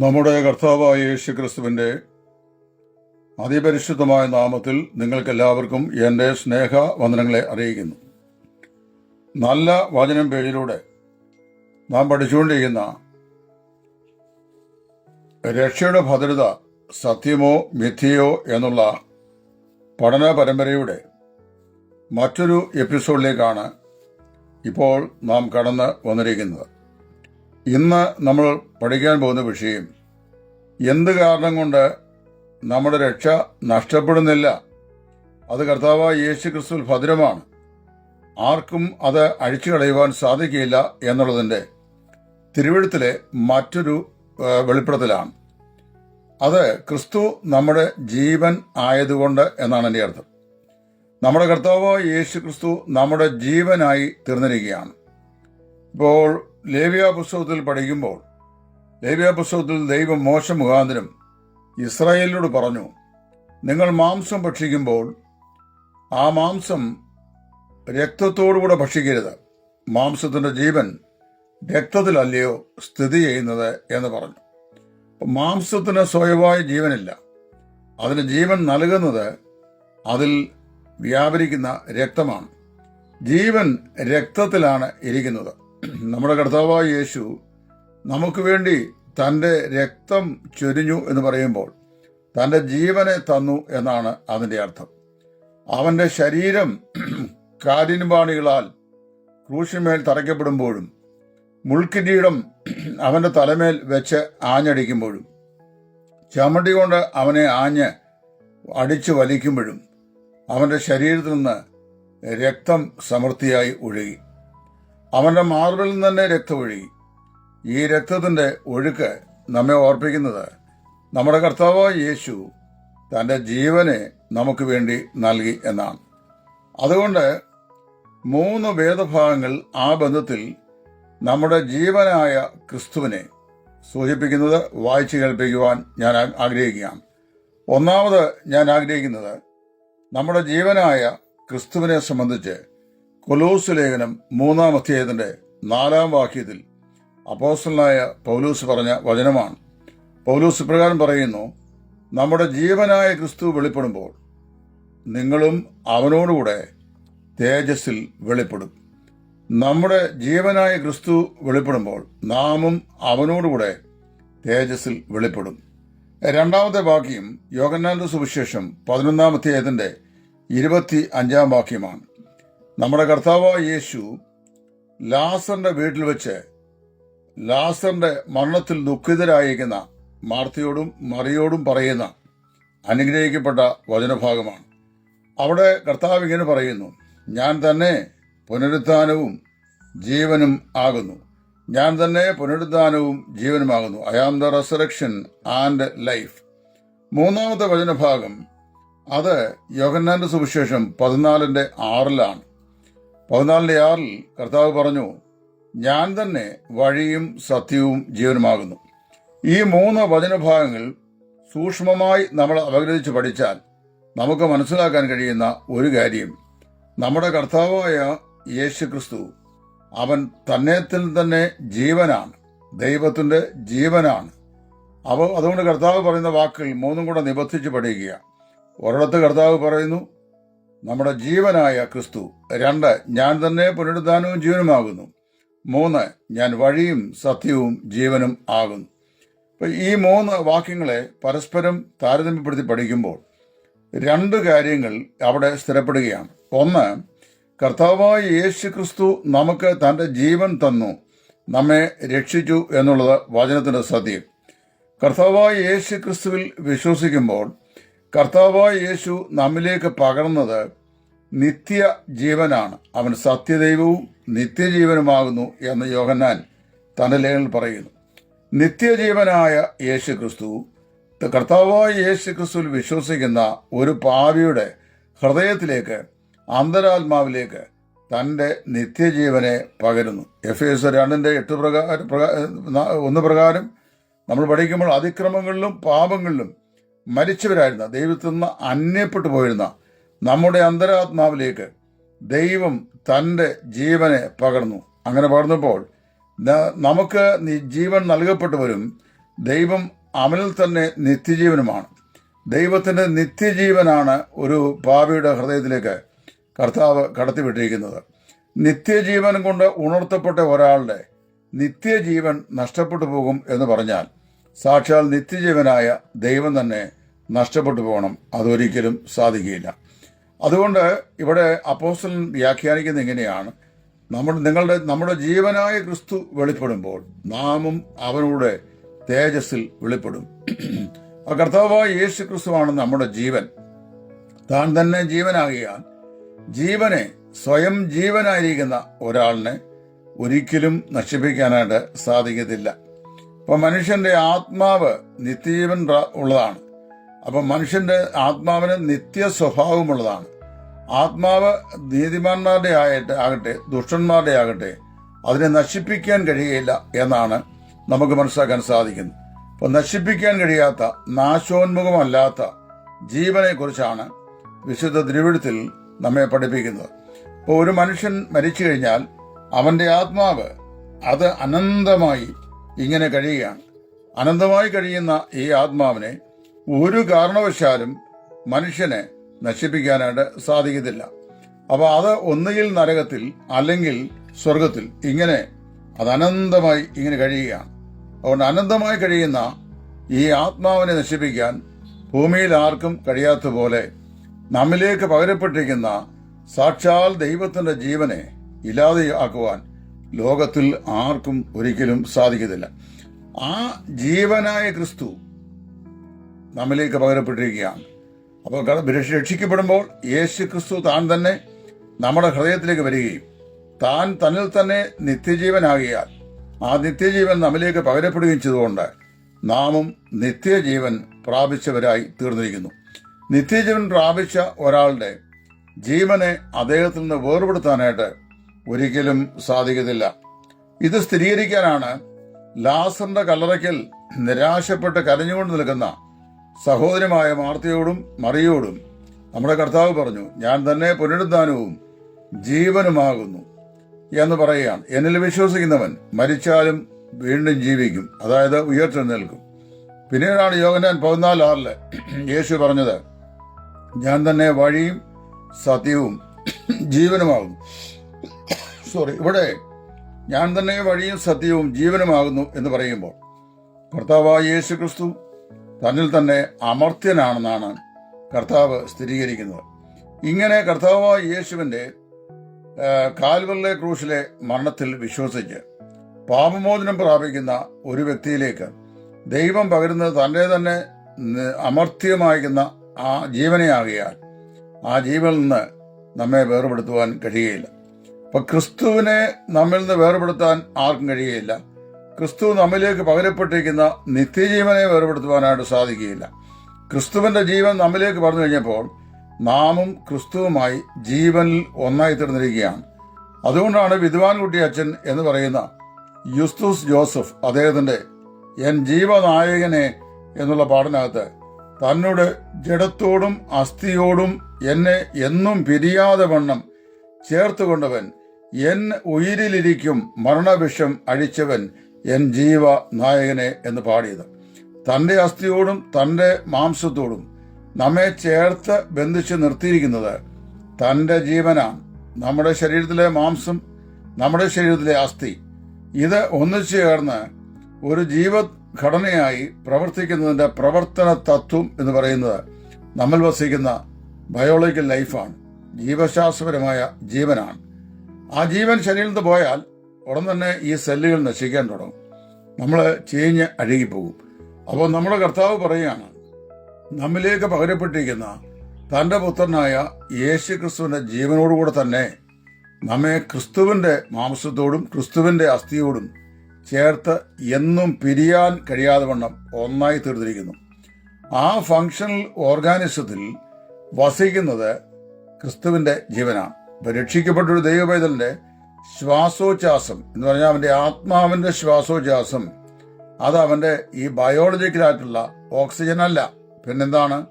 നമ്മുടെ കർത്താവായ യേശു ക്രിസ്തുവിന്റെ അതിപരിശുദ്ധമായ നാമത്തിൽ നിങ്ങൾക്കെല്ലാവർക്കും എന്റെ സ്നേഹ വന്ദനങ്ങളെ അറിയിക്കുന്നു. നല്ല വചനം പേജിലൂടെ നാം പഠിച്ചുകൊണ്ടിരിക്കുന്ന രക്ഷയുടെ ഭദ്രത സത്യമോ മിഥ്യയോ എന്നുള്ള പഠന പരമ്പരയുടെ മറ്റൊരു എപ്പിസോഡിലേക്കാണ് ഇപ്പോൾ നാം കടന്ന് വന്നിരിക്കുന്നത്. ഇന്ന് നമ്മൾ പഠിക്കാൻ പോകുന്ന വിഷയം എന്ത് കാരണം കൊണ്ട് നമ്മുടെ രക്ഷ നഷ്ടപ്പെടുന്നില്ല? അത് കർത്താവായ യേശു ക്രിസ്തുവിൽ ഭദ്രമാണ്. ആർക്കും അത് അഴിച്ചു കളയുവാൻ സാധിക്കില്ല എന്നുള്ളതിന്റെ തിരുവഴുത്തിലെ മറ്റൊരു വെളിപ്പെടുത്തലാണ്. അത് ക്രിസ്തു നമ്മുടെ ജീവൻ ആയതുകൊണ്ട് എന്നാണ് എന്റെ അർത്ഥം. നമ്മുടെ കർത്താവ് യേശു ക്രിസ്തു നമ്മുടെ ജീവനായി തീർന്നിരിക്കുകയാണ്. ഇപ്പോൾ ലേവ്യ പുസ്തകത്തിൽ പഠിക്കുമ്പോൾ ലേവ്യ പുസ്തകത്തിൽ ദൈവം മോശം മുഖാന്തരം ഇസ്രായേലിനോട് പറഞ്ഞു നിങ്ങൾ മാംസം ഭക്ഷിക്കുമ്പോൾ ആ മാംസം രക്തത്തോടുകൂടെ ഭക്ഷിക്കരുത്. മാംസത്തിന്റെ ജീവൻ രക്തത്തിലല്ലയോ സ്ഥിതി ചെയ്യുന്നത് എന്ന് പറഞ്ഞു. മാംസത്തിന് സ്വയമായ ജീവനില്ല. അതിന് ജീവൻ നൽകുന്നത് അതിൽ വ്യാപരിക്കുന്ന രക്തമാണ്. ജീവൻ രക്തത്തിലാണ് ഇരിക്കുന്നത്. നമ്മുടെ കർത്താവായ യേശു നമുക്ക് വേണ്ടി തന്റെ രക്തം ചൊരിഞ്ഞു എന്ന് പറയുമ്പോൾ തന്റെ ജീവനെ തന്നു എന്നാണ് അതിന്റെ അർത്ഥം. അവന്റെ ശരീരം കാലിനുപാണികളാൽ ക്രൂശിന്മേൽ തറയ്ക്കപ്പെടുമ്പോഴും മുൾക്കിരീടം അവന്റെ തലമേൽ വെച്ച് ആഞ്ഞടിക്കുമ്പോഴും ചമടി കൊണ്ട് അവനെ ആഞ്ഞ് അടിച്ചു വലിക്കുമ്പോഴും അവന്റെ ശരീരത്തിൽ നിന്ന് രക്തം സമൃദ്ധിയായി ഒഴുകി. അവന്റെ മാർബിൽ നിന്ന് തന്നെ രക്തം ഒഴുകി ഈ രക്തത്തിന്റെ ഒഴുക്ക് നമ്മെ ഓർപ്പിക്കുന്നത് നമ്മുടെ കർത്താവായ യേശു തന്റെ ജീവനെ നമുക്ക് വേണ്ടി നൽകി എന്നാണ്. അതുകൊണ്ട് മൂന്ന് വേദഭാഗങ്ങൾ ആ ബന്ധത്തിൽ നമ്മുടെ ജീവനായ ക്രിസ്തുവിനെ സൂചിപ്പിക്കുന്നത് വായിച്ചു കേൾപ്പിക്കുവാൻ ഞാൻ ആഗ്രഹിക്കുകയാണ്. ഒന്നാമത് ഞാൻ ആഗ്രഹിക്കുന്നത് നമ്മുടെ ജീവനായ ക്രിസ്തുവിനെ സംബന്ധിച്ച് കൊലോസ് ലേഖനം മൂന്നാം അധ്യായത്തിന്റെ നാലാം വാക്യത്തിൽ അപ്പോസ്റ്റലായ പൗലൂസ് പറഞ്ഞ വചനമാണ്. പൗലൂസ് ഇപ്രകാരം പറയുന്നു നമ്മുടെ ജീവനായ ക്രിസ്തു വെളിപ്പെടുമ്പോൾ നിങ്ങളും അവനോടുകൂടെ തേജസ്സിൽ വെളിപ്പെടും. നമ്മുടെ ജീവനായ ക്രിസ്തു വെളിപ്പെടുമ്പോൾ നാമും അവനോടുകൂടെ തേജസ്സിൽ വെളിപ്പെടും. രണ്ടാമത്തെ വാക്യം യോഗന്നാന്റെ സുവിശേഷം പതിനൊന്നാം അധ്യായത്തിന്റെ ഇരുപത്തി അഞ്ചാം വാക്യമാണ്. നമ്മുടെ കർത്താവ് യേശു ലാസറിന്റെ വീട്ടിൽ വെച്ച് ലാസറിന്റെ മരണത്തിൽ ദുഃഖിതരായിരിക്കുന്ന മാർത്തിയോടും മറിയോടും പറയുന്ന അനുഗ്രഹിക്കപ്പെട്ട വചനഭാഗമാണ്. അവിടെ കർത്താവ് ഇങ്ങനെ പറയുന്നു ഞാൻ തന്നെ പുനരുത്ഥാനവും ജീവനും ആകുന്നു. ഞാൻ തന്നെ പുനരുദ്ധാനവും ജീവനുമാകുന്നു I am the resurrection and life മൂന്നാമത്തെ വചനഭാഗം അത് യോഗന്നാന്റെ സുവിശേഷം പതിനാലിന്റെ ആറിലാണ്. പതിനാലിന്റെ ആറിൽ കർത്താവ് പറഞ്ഞു ഞാൻ തന്നെ വഴിയും സത്യവും ജീവനുമാകുന്നു. ഈ മൂന്ന് വചനഭാഗങ്ങൾ സൂക്ഷ്മമായി നമ്മൾ അപഗ്രഹിച്ച് പഠിച്ചാൽ നമുക്ക് മനസ്സിലാക്കാൻ കഴിയുന്ന ഒരു കാര്യം. നമ്മുടെ കർത്താവായ യേശു ക്രിസ്തു അവൻ തന്നേത്തിൽ തന്നെ ജീവനാണ് ദൈവത്തിന്റെ ജീവനാണ്. അവ അതുകൊണ്ട് കർത്താവ് പറയുന്ന വാക്കുകൾ മൂന്നും കൂടെ നിബന്ധിച്ച് പഠിക്കുക. ഒരിടത്ത് കർത്താവ് പറയുന്നു നമ്മുടെ ജീവനായ ക്രിസ്തു രണ്ട് ഞാൻ തന്നെ പുനരുദ്ധാനവും ജീവനുമാകുന്നു. മൂന്ന് ഞാൻ വഴിയും സത്യവും ജീവനും ആകുന്നു. അപ്പൊ ഈ മൂന്ന് വാക്യങ്ങളെ പരസ്പരം താരതമ്യപ്പെടുത്തി പഠിക്കുമ്പോൾ രണ്ട് കാര്യങ്ങൾ അവിടെ സ്ഥിരപ്പെടുകയാണ്. ഒന്ന് കർത്താവായ യേശു ക്രിസ്തു നമുക്ക് തന്റെ ജീവൻ തന്നു നമ്മെ രക്ഷിച്ചു എന്നുള്ളത് വചനത്തിന്റെ സത്യം. കർത്താവായ യേശു ക്രിസ്തുവിൽ വിശ്വസിക്കുമ്പോൾ കർത്താവായ യേശു നമ്മിലേക്ക് പകർന്നത് നിത്യ ജീവനാണ്. അവൻ സത്യദൈവവും നിത്യജീവനുമാകുന്നു എന്ന് യോഹന്നാൻ തന്റെ ലേഖനിൽ പറയുന്നു. നിത്യജീവനായ യേശു ക്രിസ്തു കർത്താവായ യേശു ക്രിസ്തുവിൽ വിശ്വസിക്കുന്ന ഒരു പാവിയുടെ ഹൃദയത്തിലേക്ക് അന്തരാത്മാവിലേക്ക് തന്റെ നിത്യജീവനെ പകരുന്നു. എഫ് എസ് രണ്ടിന്റെ എട്ട് പ്രകാരം ഒന്ന് പ്രകാരം നമ്മൾ പഠിക്കുമ്പോൾ അതിക്രമങ്ങളിലും പാപങ്ങളിലും മരിച്ചവരായിരുന്ന ദൈവത്തിൽ നിന്ന് അന്യപ്പെട്ടു പോയിരുന്ന നമ്മുടെ അന്തരാത്മാവിലേക്ക് ദൈവം തന്റെ ജീവനെ പകർന്നു. അങ്ങനെ പകർന്നപ്പോൾ നമുക്ക് ജീവൻ നൽകപ്പെട്ടവരും ദൈവം അവനിൽ തന്നെ നിത്യജീവനുമാണ്. ദൈവത്തിന്റെ നിത്യജീവനാണ് ഒരു ഭാവിയുടെ ഹൃദയത്തിലേക്ക് കർത്താവ് കടത്തിവിട്ടിരിക്കുന്നത്. നിത്യജീവൻ കൊണ്ട് ഉണർത്തപ്പെട്ട ഒരാളുടെ നിത്യജീവൻ നഷ്ടപ്പെട്ടു പോകും എന്ന് പറഞ്ഞാൽ സാക്ഷാൽ നിത്യജീവനായ ദൈവം തന്നെ നഷ്ടപ്പെട്ടു പോകണം. അതൊരിക്കലും സാധിക്കുകയില്ല. അതുകൊണ്ട് ഇവിടെ അപ്പോസ്റ്റൽ വ്യാഖ്യാനിക്കുന്നത് എങ്ങനെയാണ് നമ്മൾ നിങ്ങളുടെ നമ്മുടെ ജീവനായ ക്രിസ്തു വെളിപ്പെടുമ്പോൾ നാമും അവനോട് തേജസ്സിൽ വെളിപ്പെടും. ആ കർത്താവായ യേശു ക്രിസ്തുവാണ് നമ്മുടെ ജീവൻ. താൻ തന്നെ ജീവനാകിയാൽ ജീവനെ സ്വയം ജീവനായിരിക്കുന്ന ഒരാളിനെ ഒരിക്കലും നശിപ്പിക്കാനായിട്ട് സാധിക്കത്തില്ല. അപ്പൊ മനുഷ്യന്റെ ആത്മാവ് നിത്യജീവൻ ഉള്ളതാണ്. അപ്പൊ മനുഷ്യന്റെ ആത്മാവിന് നിത്യ സ്വഭാവമുള്ളതാണ്. ആത്മാവ് നീതിമാന്മാരുടെ ആയിട്ട് ആകട്ടെ ദുഷ്ടന്മാരുടെ ആകട്ടെ അതിനെ നശിപ്പിക്കാൻ കഴിയുകയില്ല എന്നാണ് നമുക്ക് മനസ്സിലാക്കാൻ സാധിക്കുന്നത്. അപ്പൊ നശിപ്പിക്കാൻ കഴിയാത്ത നാശോന്മുഖമല്ലാത്ത ജീവനെ കുറിച്ചാണ് വിശുദ്ധ തിരുവിഴുത്തിൽ നമ്മെ പഠിപ്പിക്കുന്നത്. അപ്പോൾ ഒരു മനുഷ്യൻ മരിച്ചു കഴിഞ്ഞാൽ അവന്റെ ആത്മാവ് അത് അനന്തമായി ഇങ്ങനെ കഴിയുകയാണ്. അനന്തമായി കഴിയുന്ന ഈ ആത്മാവിനെ ഒരു കാരണവശാലും മനുഷ്യനെ നശിപ്പിക്കാനായിട്ട് സാധിക്കത്തില്ല. അപ്പൊ അത് ഒന്നുകിൽ നരകത്തിൽ അല്ലെങ്കിൽ സ്വർഗത്തിൽ ഇങ്ങനെ അത് അനന്തമായി ഇങ്ങനെ കഴിയുകയാണ്. അതുകൊണ്ട് അനന്തമായി കഴിയുന്ന ഈ ആത്മാവിനെ നശിപ്പിക്കാൻ ഭൂമിയിൽ ആർക്കും കഴിയാത്ത പോലെ നമ്മിലേക്ക് പകരപ്പെട്ടിരിക്കുന്ന സാക്ഷാൽ ദൈവത്തിന്റെ ജീവനെ ഇല്ലാതെയാക്കുവാൻ ലോകത്തിൽ ആർക്കും ഒരിക്കലും സാധിക്കത്തില്ല. ആ ജീവനായ ക്രിസ്തു നമ്മിലേക്ക് പകരപ്പെട്ടിരിക്കുകയാണ്. അപ്പോൾ രക്ഷിക്കപ്പെടുമ്പോൾ യേശു ക്രിസ്തു താൻ തന്നെ നമ്മുടെ ഹൃദയത്തിലേക്ക് വരികയും താൻ തന്നിൽ തന്നെ നിത്യജീവനാകിയാൽ ആ നിത്യജീവൻ നമ്മിലേക്ക് പകരപ്പെടുകയും ചെയ്തുകൊണ്ട് നാമും നിത്യജീവൻ പ്രാപിച്ചവരായി തീർന്നിരിക്കുന്നു. നിത്യജീവൻ പ്രാപിച്ച ഒരാളുടെ ജീവനെ അദ്ദേഹത്തിൽ നിന്ന് വേർപെടുത്താനായിട്ട് ഒരിക്കലും സാധിക്കത്തില്ല ഇത് സ്ഥിരീകരിക്കാനാണ് ലാസറിന്റെ കല്ലറയ്ക്കൽ നിരാശപ്പെട്ട് കരഞ്ഞുകൊണ്ട് നിൽക്കുന്ന സഹോദരമായ മാർത്തയോടും മറിയോടും നമ്മുടെ കർത്താവ് പറഞ്ഞു ഞാൻ തന്നെ പുനരുദ്ധാനവും ജീവനുമാകുന്നു എന്ന് പറയുകയാണ്. എന്നിൽ വിശ്വസിക്കുന്നവൻ മരിച്ചാലും വീണ്ടും ജീവിക്കും അതായത് ഉയർത്തെഴുന്നേൽക്കും. പിന്നീടാണ് യോഗനാൻ പതിനാല് ആറിൽ യേശു പറഞ്ഞത് ഞാൻ തന്നെ വഴിയും സത്യവും ജീവനുമാകുന്നു. സോറി ഇവിടെ ഞാൻ തന്നെ വഴിയും സത്യവും ജീവനുമാകുന്നു എന്ന് പറയുമ്പോൾ കർത്താവായ യേശു ക്രിസ്തു തന്നിൽ തന്നെ അമർത്യനാണെന്നാണ് കർത്താവ് സ്ഥിരീകരിക്കുന്നത്. ഇങ്ങനെ കർത്താവായ യേശുവിന്റെ ആ, കാൽവറിലെ ക്രൂശിലെ മരണത്തിൽ വിശ്വസിച്ച് പാപമോചനം പ്രാപിക്കുന്ന ഒരു വ്യക്തിയിലേക്ക് ദൈവം പകരുന്നത് തന്നെ തന്നെ അമർത്യമായിരിക്കുന്ന ആ ജീവനെയാകിയാൽ ആ ജീവനിൽ നിന്ന് നമ്മെ വേർപെടുത്തുവാൻ കഴിയുകയില്ല. അപ്പൊ ക്രിസ്തുവിനെ നമ്മിൽ നിന്ന് വേർപെടുത്താൻ ആർക്കും കഴിയുകയില്ല. ക്രിസ്തു നമ്മിലേക്ക് പകരപ്പെട്ടിരിക്കുന്ന നിത്യജീവനെ വേർപെടുത്തുവാനായിട്ട് സാധിക്കുകയില്ല. ക്രിസ്തുവിന്റെ ജീവൻ നമ്മിലേക്ക് പറഞ്ഞു കഴിഞ്ഞപ്പോൾ നാമും ക്രിസ്തുവുമായി ജീവനിൽ ഒന്നായി തീർന്നിരിക്കുകയാണ്. അതുകൊണ്ടാണ് വിദ്വാൻ കുട്ടി അച്ഛൻ എന്ന് പറയുന്ന യുസ്തുസ് ജോസഫ് അദ്ദേഹത്തിന്റെ എൻ ജീവനായകനെ എന്നുള്ള പാടിനകത്ത് തന്നോട് ജഡത്തോടും അസ്ഥിയോടും എന്നെ എന്നും പിരിയാതെ വണ്ണം ചേർത്തുകൊണ്ടവൻ എൻ ഉയിരിലിരിക്കും മരണവിഷം അഴിച്ചവൻ എൻ ജീവ നായകനെ എന്ന് പാടിയത്. തന്റെ അസ്ഥിയോടും തന്റെ മാംസത്തോടും നമ്മെ ചേർത്ത് ബന്ധിച്ച് നിർത്തിയിരിക്കുന്നത് തന്റെ ജീവനാണ്. നമ്മുടെ ശരീരത്തിലെ മാംസം നമ്മുടെ ശരീരത്തിലെ അസ്ഥി ഇത് ഒന്നിച്ചു ചേർന്ന് ഒരു ജീവഘടനയായി പ്രവർത്തിക്കുന്നതിന്റെ പ്രവർത്തന തത്വം എന്ന് പറയുന്നത് നമ്മൾ വസിക്കുന്ന ബയോളജിക്കൽ ലൈഫാണ് ജീവശാസ്ത്രപരമായ ജീവനാണ്. ആ ജീവൻ ശരീരത്തിൽ പോയാൽ ഉടൻ തന്നെ ഈ സെല്ലുകൾ നശിക്കാൻ തുടങ്ങും. നമ്മൾ ചീഞ്ഞ് അഴുകിപ്പോകും. അപ്പോൾ നമ്മുടെ കർത്താവ് പറയുകയാണ് നമ്മിലേക്ക് പകരപ്പെട്ടിരിക്കുന്ന തന്റെ പുത്രനായ യേശു ക്രിസ്തുവിന്റെ ജീവനോടുകൂടെ തന്നെ നമ്മെ ക്രിസ്തുവിന്റെ മാംസത്തോടും ക്രിസ്തുവിന്റെ അസ്ഥിയോടും ചേർത്ത് എന്നും പിരിയാൻ കഴിയാതെ വണ്ണം ഒന്നായി തീർത്തിരിക്കുന്നു ആ ഫങ്ഷണൽ ഓർഗാനിസത്തിൽ വസിക്കുന്നത് ക്രിസ്തുവിന്റെ ജീവനാണ്. ഇപ്പൊ രക്ഷിക്കപ്പെട്ടൊരു ദൈവപൈതലിന്റെ ശ്വാസോച്ഛാസം എന്ന് പറഞ്ഞാൽ അവന്റെ ആത്മാവിന്റെ ശ്വാസോച്ഛാസം അത് അവന്റെ ഈ ബയോളജിക്കലായിട്ടുള്ള ഓക്സിജൻ അല്ല. പിന്നെന്താണ്?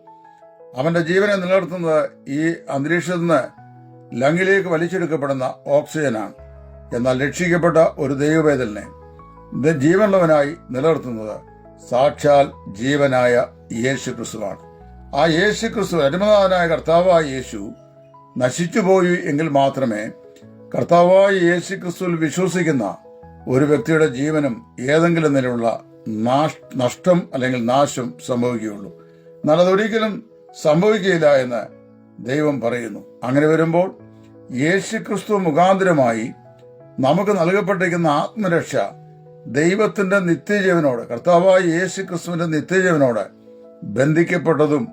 അവന്റെ ജീവനെ നിലനിർത്തുന്നത് ഈ അന്തരീക്ഷത്തിൽ നിന്ന് ലങ്ങിലേക്ക് വലിച്ചെടുക്കപ്പെടുന്ന ഓക്സിജനാണ്. എന്നാൽ രക്ഷിക്കപ്പെട്ട ഒരു ദൈവവേദലിനെ ജീവനുള്ളവനായി നിലനിർത്തുന്നത് സാക്ഷാൽ ജീവനായ യേശു ക്രിസ്തുവാണ് ആ യേശു ക്രിസ്തു അരുമനാഥനായ കർത്താവായ യേശു നശിച്ചുപോയി എങ്കിൽ മാത്രമേ കർത്താവായ യേശു ക്രിസ്തുവിൽ വിശ്വസിക്കുന്ന ഒരു വ്യക്തിയുടെ ജീവനും ഏതെങ്കിലും നിലയുള്ള നാഷ്- നഷ്ടം അല്ലെങ്കിൽ നാശം സംഭവിക്കുകയുള്ളൂ. എന്നാൽ അതൊരിക്കലും സംഭവിക്കുകയില്ല എന്ന് ദൈവം പറയുന്നു. അങ്ങനെ വരുമ്പോൾ യേശു ക്രിസ്തു മുഖാന്തരമായി നമുക്ക് നൽകപ്പെട്ടിരിക്കുന്ന ആത്മരക്ഷ ദൈവത്തിന്റെ നിത്യജീവനോട് കർത്താവായ യേശു ക്രിസ്തുവിന്റെ നിത്യജീവനോട് ബന്ധിക്കപ്പെട്ടതും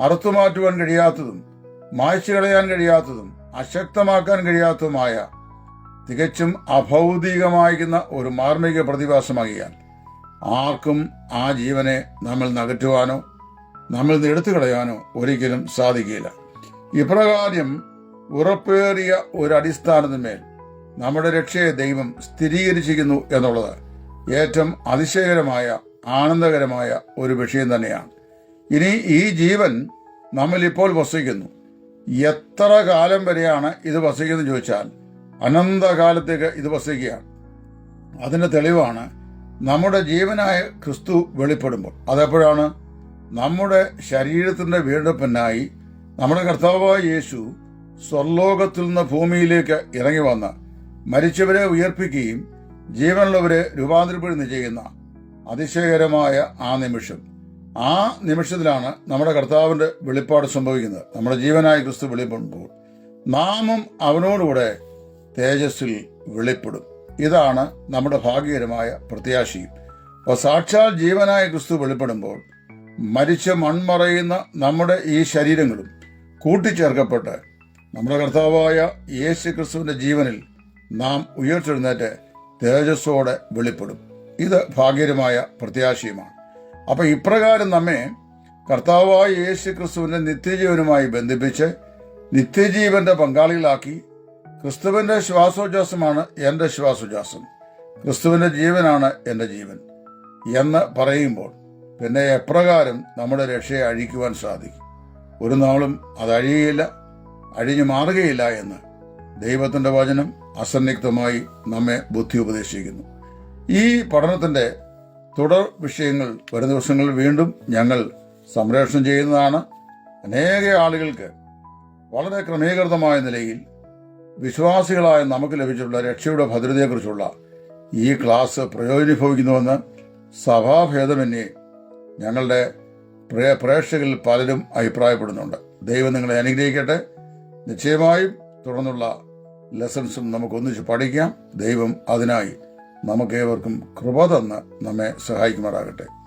അറുത്തുമാറ്റുവാൻ കഴിയാത്തതും മായ്ച്ചു കളയാൻ കഴിയാത്തതും അശക്തമാക്കാൻ കഴിയാത്തതുമായ തികച്ചും അഭൗതികമായിരിക്കുന്ന ഒരു മാർമിക പ്രതിഭാസമാകിയാൽ ആർക്കും ആ ജീവനെ നമ്മൾ നകറ്റുവാനോ നമ്മൾ എടുത്തു കളയാനോ ഒരിക്കലും സാധിക്കില്ല ഇപ്രകാരം ഉറപ്പേറിയ ഒരു അടിസ്ഥാനത്തിന്മേൽ നമ്മുടെ രക്ഷയെ ദൈവം സ്ഥിരീകരിച്ചിരിക്കുന്നു എന്നുള്ളത് ഏറ്റവും അതിശയകരമായ ആനന്ദകരമായ ഒരു വിഷയം തന്നെയാണ്. ഇനി ഈ ജീവൻ നമ്മൾ ഇപ്പോൾ വസിക്കുന്നു. എത്ര കാലം വരെയാണ് ഇത് വസിക്കുന്നത് ചോദിച്ചാൽ അനന്തകാലത്തേക്ക് ഇത് വസിക്കുകയാണ്. അതിന്റെ തെളിവാണ് നമ്മുടെ ജീവനായ ക്രിസ്തു വെളിപ്പെടുമ്പോൾ. അതെപ്പോഴാണ്? നമ്മുടെ ശരീരത്തിന്റെ വീണ്ടെടുപ്പിനായി നമ്മുടെ കർത്താവായ യേശു സ്വർലോകത്തിൽ നിന്ന് ഭൂമിയിലേക്ക് ഇറങ്ങി വന്ന് മരിച്ചവരെ ഉയർപ്പിക്കുകയും ജീവനുള്ളവരെ രൂപാന്തരപ്പെടുന്ന ചെയ്യുന്ന അതിശയകരമായ ആ നിമിഷം. ആ നിമിഷത്തിലാണ് നമ്മുടെ കർത്താവിന്റെ വെളിപ്പാട് സംഭവിക്കുന്നത്. നമ്മുടെ ജീവനായ ക്രിസ്തു വെളിപ്പെടുമ്പോൾ നാമും അവനോടുകൂടെ തേജസ്സിൽ വെളിപ്പെടും. ഇതാണ് നമ്മുടെ ഭാഗ്യകരമായ പ്രത്യാശയും. അപ്പോൾ സാക്ഷാൽ ജീവനായ ക്രിസ്തു വെളിപ്പെടുമ്പോൾ മരിച്ച മൺമറയുന്ന നമ്മുടെ ഈ ശരീരങ്ങളും കൂട്ടിച്ചേർക്കപ്പെട്ട് നമ്മുടെ കർത്താവായ യേശു ക്രിസ്തുവിന്റെ ജീവനിൽ നാം ഉയർത്തെഴുന്നേറ്റ് തേജസ്സോടെ വെളിപ്പെടും. ഇത് ഭാഗ്യകരമായ പ്രത്യാശയുമാണ്. അപ്പൊ ഇപ്രകാരം നമ്മെ കർത്താവായ യേശു ക്രിസ്തുവിന്റെ നിത്യജീവനുമായി ബന്ധിപ്പിച്ച് നിത്യജീവന്റെ പങ്കാളികളാക്കി ക്രിസ്തുവിന്റെ ശ്വാസോച്ഛ്വാസമാണ് എന്റെ ശ്വാസോച്ഛ്വാസം. ക്രിസ്തുവിന്റെ ജീവനാണ് എന്റെ ജീവൻ എന്ന് പറയുമ്പോൾ പിന്നെ എപ്രകാരം നമ്മുടെ രക്ഷയെ അഴിക്കുവാൻ സാധിക്കും. ഒരു നാളും അത് അഴിഞ്ഞു മാറുകയില്ല എന്ന് ദൈവത്തിന്റെ വചനം അസന്നിഗ്ധമായി നമ്മെ ബുദ്ധി ഉപദേശിക്കുന്നു. ഈ പഠനത്തിന്റെ തുടർ വിഷയങ്ങൾ വരും ദിവസങ്ങളിൽ വീണ്ടും ഞങ്ങൾ സംപ്രേഷണം ചെയ്യുന്നതാണ്. അനേക ആളുകൾക്ക് വളരെ ക്രമീകൃതമായ നിലയിൽ വിശ്വാസികളായ നമുക്ക് ലഭിച്ചിട്ടുള്ള രക്ഷയുടെ ഭദ്രതയെക്കുറിച്ചുള്ള ഈ ക്ലാസ് പ്രയോജനഭവിക്കുന്നുവെന്ന് സഭാഭേദമന്യേ ഞങ്ങളുടെ പ്രേ- പ്രേക്ഷകരിൽ പലരും അഭിപ്രായപ്പെടുന്നുണ്ട്. ദൈവം നിങ്ങളെ അനുഗ്രഹിക്കട്ടെ. നിശ്ചയമായും തുടർന്നുള്ള ലെസൺസും നമുക്ക് ഒന്നിച്ച് പഠിക്കാം. ദൈവം അതിനായി നമുക്കേവർക്കും കൃപ തന്ന് നമ്മെ സഹായിക്കുമാറാകട്ടെ.